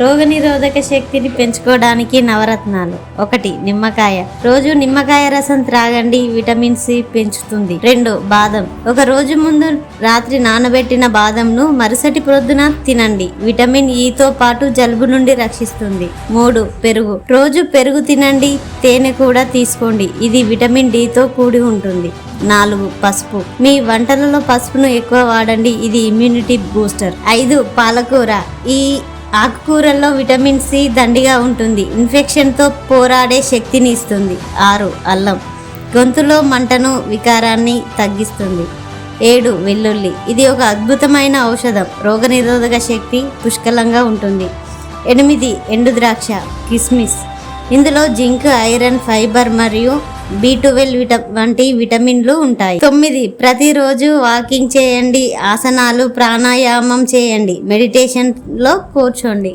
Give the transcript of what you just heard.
రోగనిరోధక శక్తిని పెంచుకోవడానికి నవరత్నాలు. ఒకటి నిమ్మకాయ. రోజు నిమ్మకాయ రసం త్రాగండి విటమిన్ సి పెంచుతుంది. రెండు బాదం. ఒక రోజు ముందు రాత్రి నానబెట్టిన బాదంను మరుసటి ప్రొద్దున తినండి. విటమిన్ ఈతో పాటు జలుబు నుండి రక్షిస్తుంది. మూడు పెరుగు. రోజు పెరుగు తినండి తేనె కూడా తీసుకోండి. ఇది విటమిన్ డితో కూడి ఉంటుంది. నాలుగు పసుపు. మీ వంటలలో పసుపును ఎక్కువ వాడండి. ఇది ఇమ్యూనిటీ బూస్టర్. ఐదు పాలకూర. ఈ ఆకుకూరల్లో విటమిన్ సి దండిగా ఉంటుంది. ఇన్ఫెక్షన్తో పోరాడే శక్తిని ఇస్తుంది. ఆరు అల్లం. గొంతులో మంటను వికారాన్ని తగ్గిస్తుంది. ఏడు వెల్లుల్లి. ఇది ఒక అద్భుతమైన ఔషధం. రోగనిరోధక శక్తి పుష్కలంగా ఉంటుంది. ఎనిమిది ఎండు ద్రాక్ష కిస్మిస్. ఇందులో జింక్ ఐరన్ ఫైబర్ మరియు బి ట్వెల్వ్ విట వంటి విటమిన్లు ఉంటాయి. తొమ్మిది ప్రతిరోజు వాకింగ్ చేయండి. ఆసనాలు ప్రాణాయామం చేయండి. మెడిటేషన్లో కూర్చోండి.